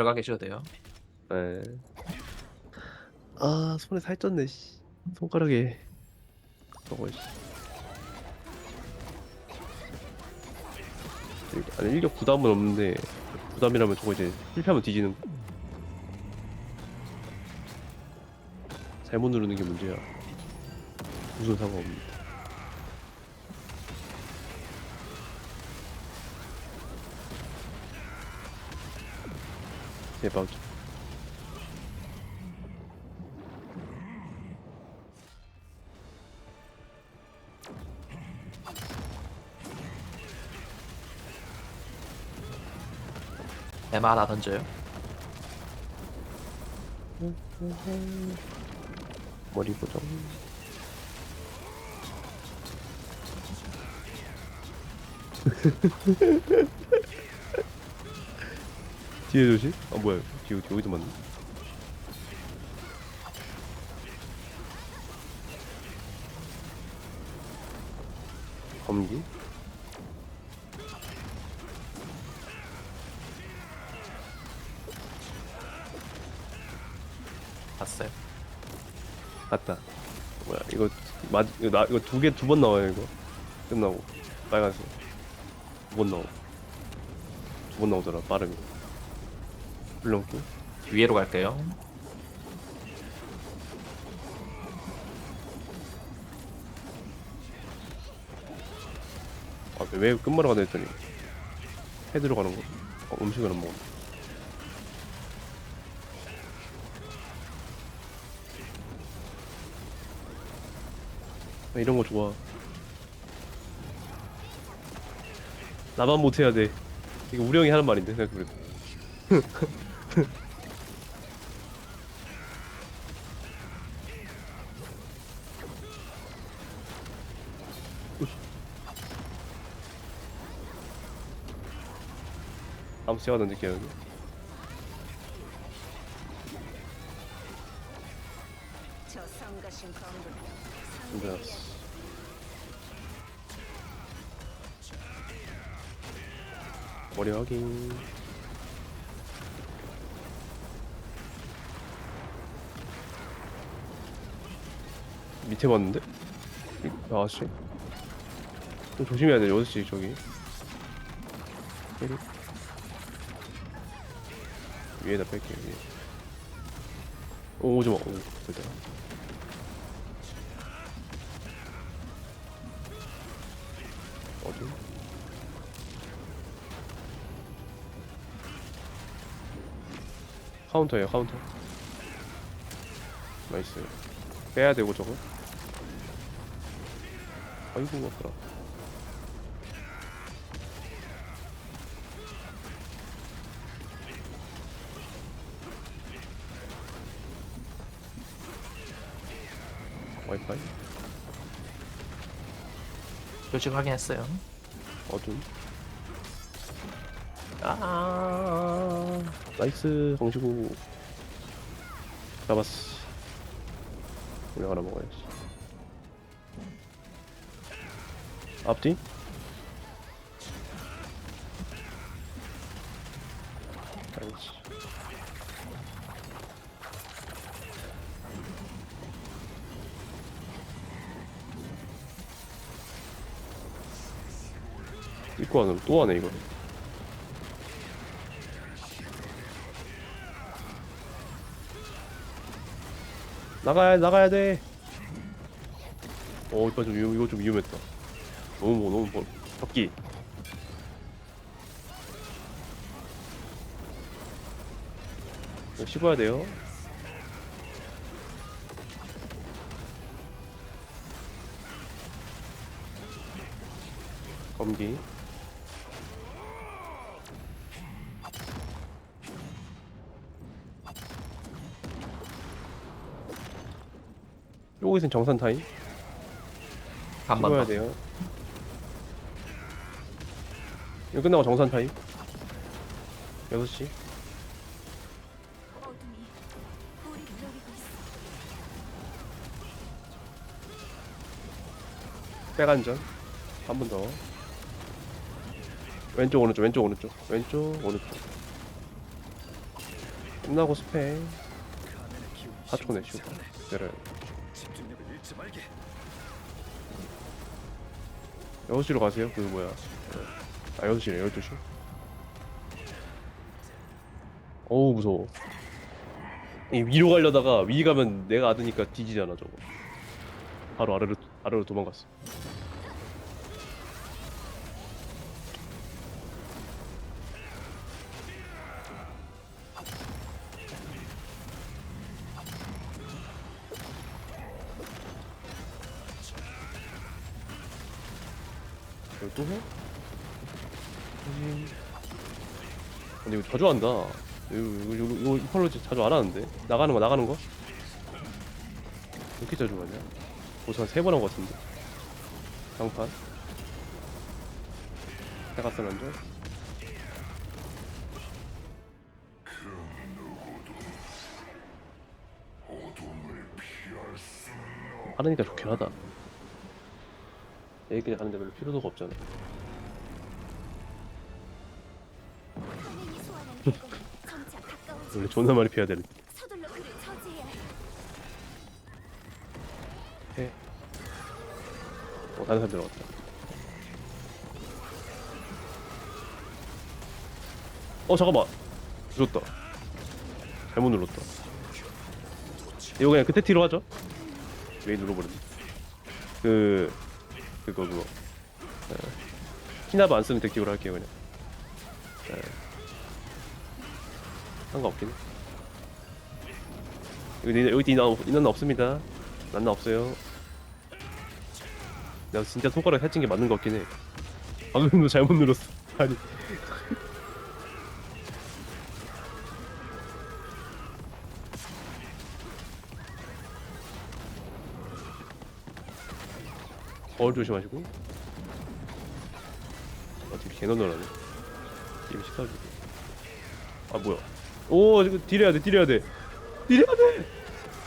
들어가 계셔도 돼요. 네. 아 손에 살쪘네 씨. 손가락에 저거 씨. 일- 아니 일격 부담은 없는데 부담이라면 저거 이제 실패하면 뒤지는 거. 잘못 누르는 게 문제야 무슨 상관없는데 대박 에마 하나 던져요. 머리 고정 뒤에 조심? 아 뭐야. 뒤 여기도 맞네 검기? 봤어요. 맞다. 뭐야 이거 맞 이거 나 이거 두 개 두 번 나와요 이거. 끝나고. 빨간색. 두 번 나오 두번 나오더라 빠르게 불렁기 위로 갈게요. 아 왜 끝말아 가다 했더니? 헤드로 가는 거? 어, 음식을 안 먹어 아, 이런 거 좋아. 나만 못해야 돼. 이거 우리 형이 하는 말인데 생각해보니까 아무튼 제가 던질게요 여기. 저 성가신 검은 근데 머리 확인 밑에 봤는데? 이- 아씨. 좀 조심해야 돼 6시 저기. 위에다 뺄게 위에. 오 오지마 오 됐다. 어디? 카운터에요 카운터. 나이스. 빼야 되고 저거 아이고 아프라 와이파이? 조직 확인했어요. 어둠? 아. 나이스 정시구 잡았어. 우리 하나 먹어야지 앞뒤 나이스 입고 하는 또 하네 이거 나가야 나가야 돼. 어 이거 좀 위- 이거 좀 위험했다. 너무 뭐 너무 뭐 적기. 이거 씹어야 돼요. 검기. 여기선 정산 타임. 찍어야 더. 돼요. 이거 끝나고 정산 타임. 6시. 어둠이 우리를 노리고 있어. 백안전. 한 번 더. 왼쪽 오른쪽 왼쪽 오른쪽 왼쪽 오른쪽. 끝나고 스페 4초네 슈퍼 내려야 돼 집중력을 잃지 말게. 6시로 가세요 그 뭐야 아 6시네 12시? 어우 무서워. 이 위로 가려다가 위 가면 내가 아드니까 뒤지잖아 저거. 바로 아래로 아래로 도망갔어 자주 한다. 이거 이거 이거, 이거 이걸로 자주 안 하는데 나가는 거 나가는 거? 이렇게 자주 하냐? 벌써 한세 번 한 거 같은데. 장판. 해갔어 먼저. 하느니까 좋긴 하다. 얘기까지 하는데 별로 필요도가 없잖아. 원래 존나 많이 피해야 되는데. 서둘러 그를 처지해야 해. 해. 어, 다른 사람 들어갔다. 어, 잠깐만. 늦었다. 잘못 눌렀다. 이거 그냥 그때 티로 하죠? 왜 눌러버렸네. 그, 그거, 그거. 에, 키나브 안 쓰는 덱틱으로 할게요, 그냥. 상관없긴 해. 여기, 여기 인원, 인원 없습니다. 난나 없어요. 내가 진짜 손가락 살찐 게 맞는 것 같긴 해. 방금도 잘못 눌렀어. 아니. 거울 조심하시고. 아, 지금 개너너라네. 게임 식사주고. 아, 뭐야. 오, 이거 딜해야 돼, 딜해야 돼. 딜해야 돼!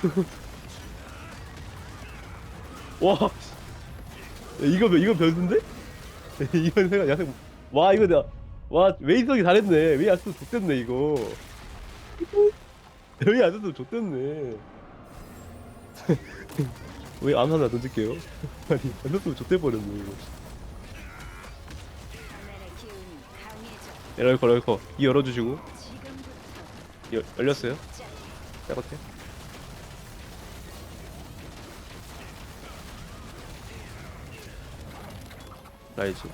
와, 야, 이거 이거 변수인데? 이건 생각 야생 와 이거 내가 와 웨이성이 잘했네 웨이 안 써도 좋댔네 이거 웨이 안 써도 좋댔네 왜 암산나 던질게요 아니 안 썼으면 좋대 버렸네 이거 하늘의 기운이 강해져. 열커 열커 이 열어주시고 열, 열렸어요? 짜. 빼고태 라이즈.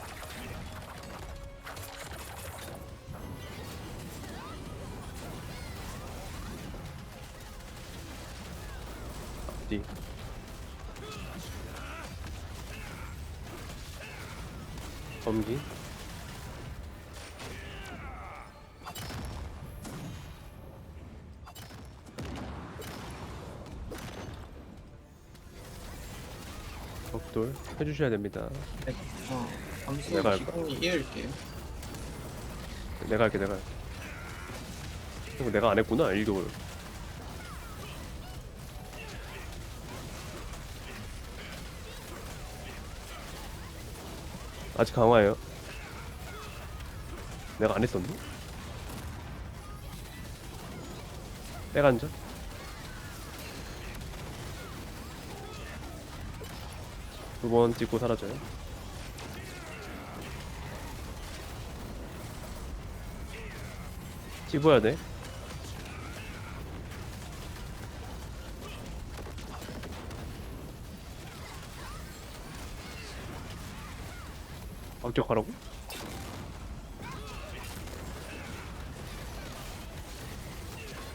앞뒤. 검기 돌 해주셔야 됩니다. 어, 잠시 내가 시간이 이을게요. 내가 할게 내가 할게. 이거 내가 안 했구나 일격을 아직 강화예요? 내가 안 했었니? 빼간자 두번 찍고 사라져요 찝어야 돼. 악격하라고?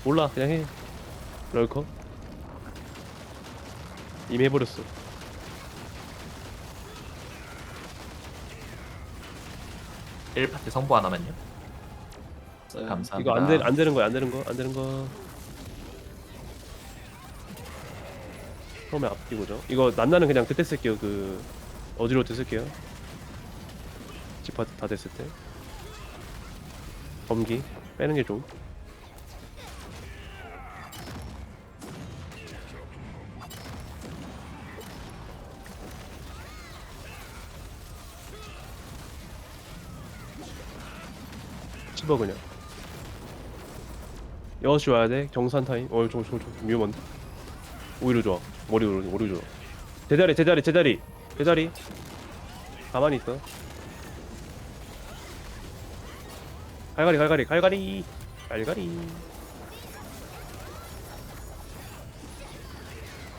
몰라 그냥 해 럴커 이미 해버렸어 1파티 성부 하나만요. 감사합니다. 이거 안, 되, 안 되는 거야 안 되는 거 안 되는 거. 처음에 앞뒤고죠. 이거 난나는 그냥 그때 쓸게요 그 어지러울 쓸게요. 집화 다 됐을 때. 검기. 빼는 게좀 집어 그냥. 6시 와야 돼. 정산 타임. 어좀 위험한데? 오히려 좋아. 머리 오히려, 오히려 좋아. 제자리 제자리 제자리. 제자리. 가만히 있어. 갈갈이 갈갈이 갈갈이. 갈갈이.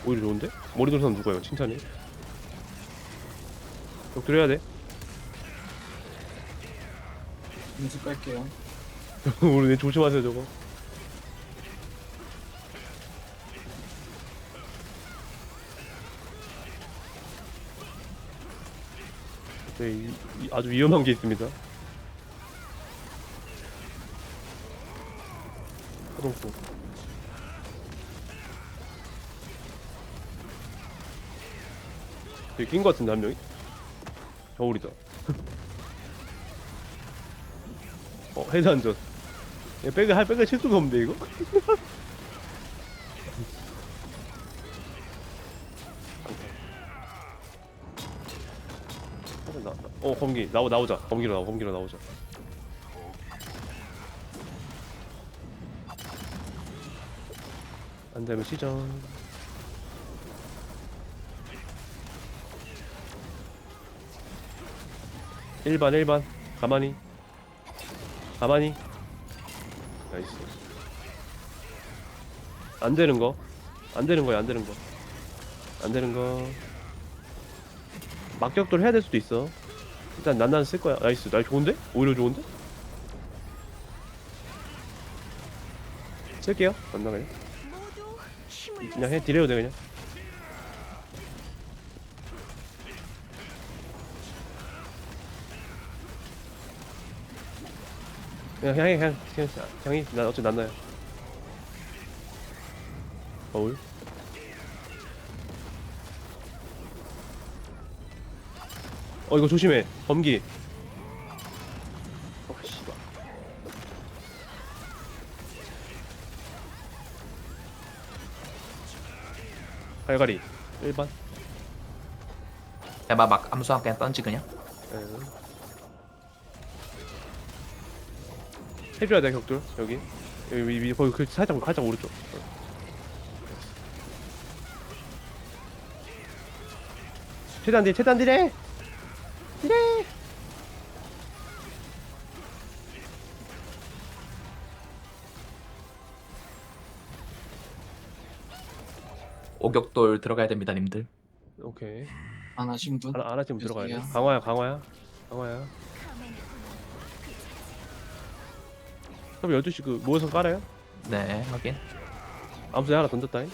오히려 좋은데? 머리 사람 누구예요? 칭찬해. 격투를 해야 돼 음수 깔게요. 우리 내 조심하세요 저거 네, 이, 이 아주 위험한 게 있습니다 화동포 여기 낀거 같은데 한 명이? 겨울이다 안전 야, 백을 할 백을 칠 수가 없는데 이거? 어, 검기. 나오 나오자. 검기로 나오 검기로 나오자. 안 되면 시전. 일반 일반. 가만히 가만히 나이스 안 되는 거. 안 되는 거야, 안 되는 거. 안 되는 거. 막격돌 해야 될 수도 있어. 일단 난난 쓸 거야. 나이스. 날 좋은데? 오히려 좋은데? 쓸게요. 안 나가요. 그냥 해. 딜해도 돼, 그냥. 그냥 향해, 향, 그냥 향이 나 어차피 난나요. 거울. 어 이거 조심해. 범기. 어 씨발. 갈갈이 1번. 대박 막 암수함 그냥 던지 그냥. 해줘야 돼 격돌 여기 여기 위, 위 거기 그 살짝 살짝 오른쪽 어. 최대한 딜 최대한 딜해 딜해 오격돌 들어가야 됩니다, 님들. 오케이 안 하신 분? 하나 하나 지금 들어가야 돼. 강화야 강화야 강화야 그럼 12시 그 모여서 깔아요? 네, 확인. 암수에 하나 던졌다잉.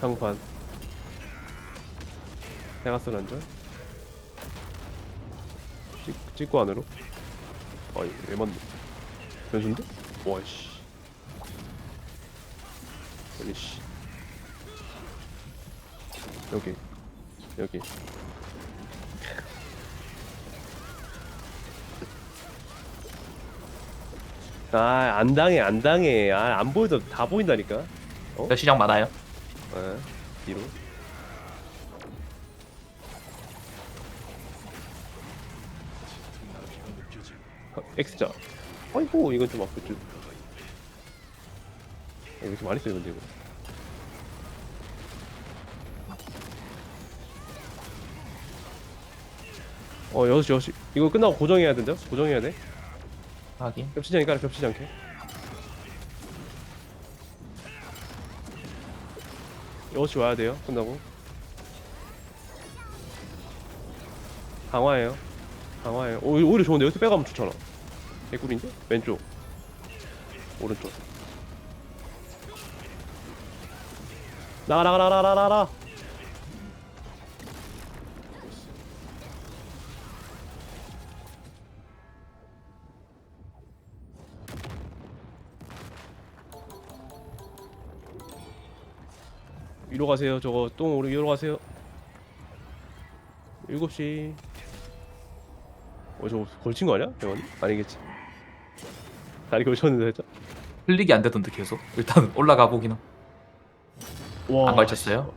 장판. 대가스 란전 찍, 찍고 안으로. 아이 왜 맞네. 변수인데? 와이씨. 여기 씨. 여기 여기 아, 안 당해, 안 당해. 아, 안 보여도 다 보인다니까. 저 시정 많아요. 아, 뒤로. 어, X자. 아이고, 이건 좀 아프죠. 아, 이거 좀 많이 써요, 근데 이거. 어, 6시, 6시. 이거 끝나고 고정해야 된다? 고정해야 돼? 확인. 겹치지 않게 깔아, 겹치지 않게. 여시 와야 돼요. 끝나고. 강화예요. 강화예요. 오, 오히려 좋은데 여기서 빼가면 좋잖아. 개꿀인데? 왼쪽. 오른쪽. 나가 나가 나가 나가 나가. 위로 가세요. 저거 똥 오르 위로 가세요. 7시. 어, 저거 걸친 거 아니야? 대원이? 아니겠지. 다리 걸쳤는데 살짝. 흘리기 안 되던데 계속. 일단 올라가 보기는. 와. 안 걸쳤어요?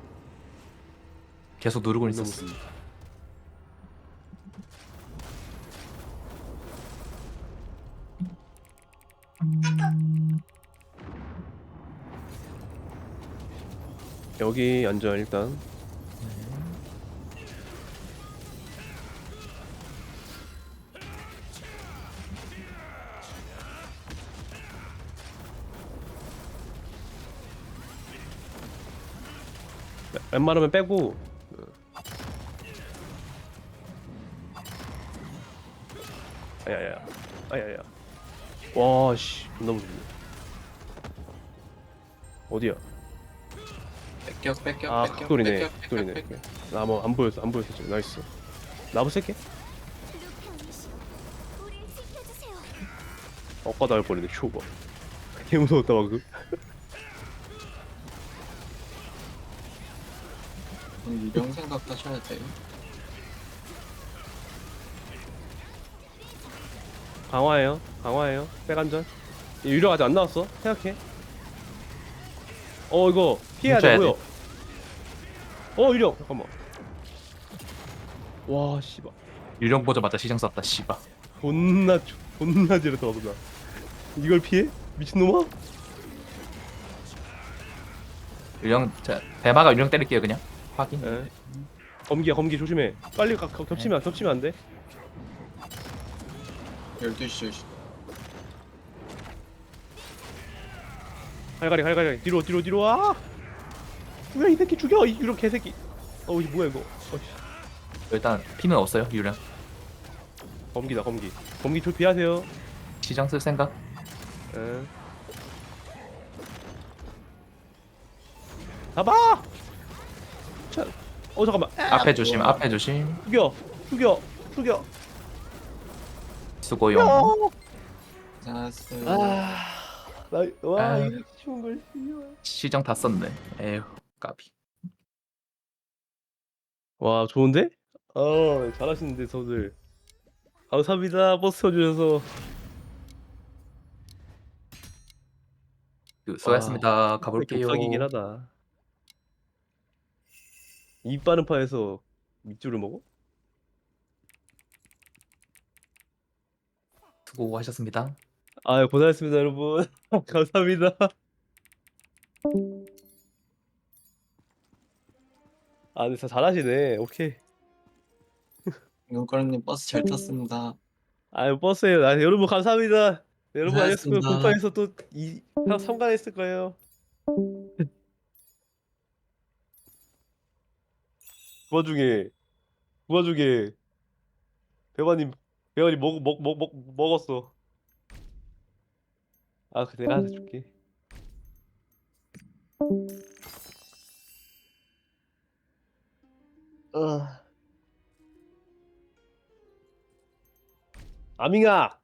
계속 누르고 있었어. 여기 앉아 일단. 웬만하면 빼고. 아야야. 아야야. 와씨. 존나 무섭네. 어디야 뺏겨 뺏겨 아 뺏겨, 뺏겨, 극돌이네. 뺏겨. 나뭐 안 보였어 안 보였어 지금. 나이스. 나부 지켜주세요. 엇가 나올 뻔했네 쇼가 개 무서웠다 방금. 유령 생각 하셔야 돼요 강화해요 강화해요. 백안전. 유령 아직 안 나왔어? 생각해. 어 이거 피해야 돼 뭉쳐야 뭐야 어 유령 잠깐만. 와 씨발. 유령 보자마자 시장 썼다 씨바 존나 조- 존나 지르다 나 이걸 피해? 미친놈아? 유령 자 대마가 유령 때릴게요 그냥. 확인. 에. 검기야 검기 조심해. 빨리 가, 가- 겹치면 겹치면 안돼. 12시 12시 갈갈이 갈갈이. 뒤로 뒤로 뒤로 아 뭐야 이 새끼 죽여 이 유령 개새끼. 어우 이 뭐야 이거? 어씨. 일단 피는 없어요 유령. 검기다 검기. 검기 조피하세요. 시장 쓸 생각? 에. 잡아! 자, 어 잠깐만. 아, 앞에 조심 앞에 조심. 죽여 죽여 죽여. 수고용. 어! 자스 아와 아. 이거 쉬운 걸 씨발. 시장 다 썼네. 에휴 까비. 와 좋은데? 어 잘하시는데 저들. 감사합니다 버스 쳐주셔서. 그, 수고하셨습니다. 가볼게요. 독삭이긴 하다. 이 빠른 파에서 밑줄을 먹어? 수고하셨습니다. 아 고생하셨습니다 여러분. 감사합니다 아 근데 잘하시네. 오케이. 용가루님 버스 잘 탔습니다. 아 버스에 아, 여러분 감사합니다. 네, 여러분 아니었으면 고생하셨습니다. 공파에서 또이 참관했을 거예요. 그 와중에 그 와중에 배관님 배관님 먹, 먹, 먹, 먹, 먹었어. 아 그 내가 하나 줄게 아 아밍아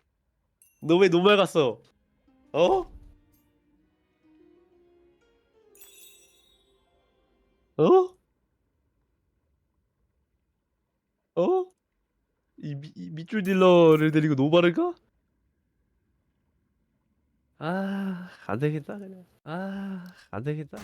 너 왜 노말 갔어 어? 어? 어? 이, 미, 이 밑줄 딜러를 데리고 노바를 가? 아, 안 되겠다 그냥. 아, 안 되겠다.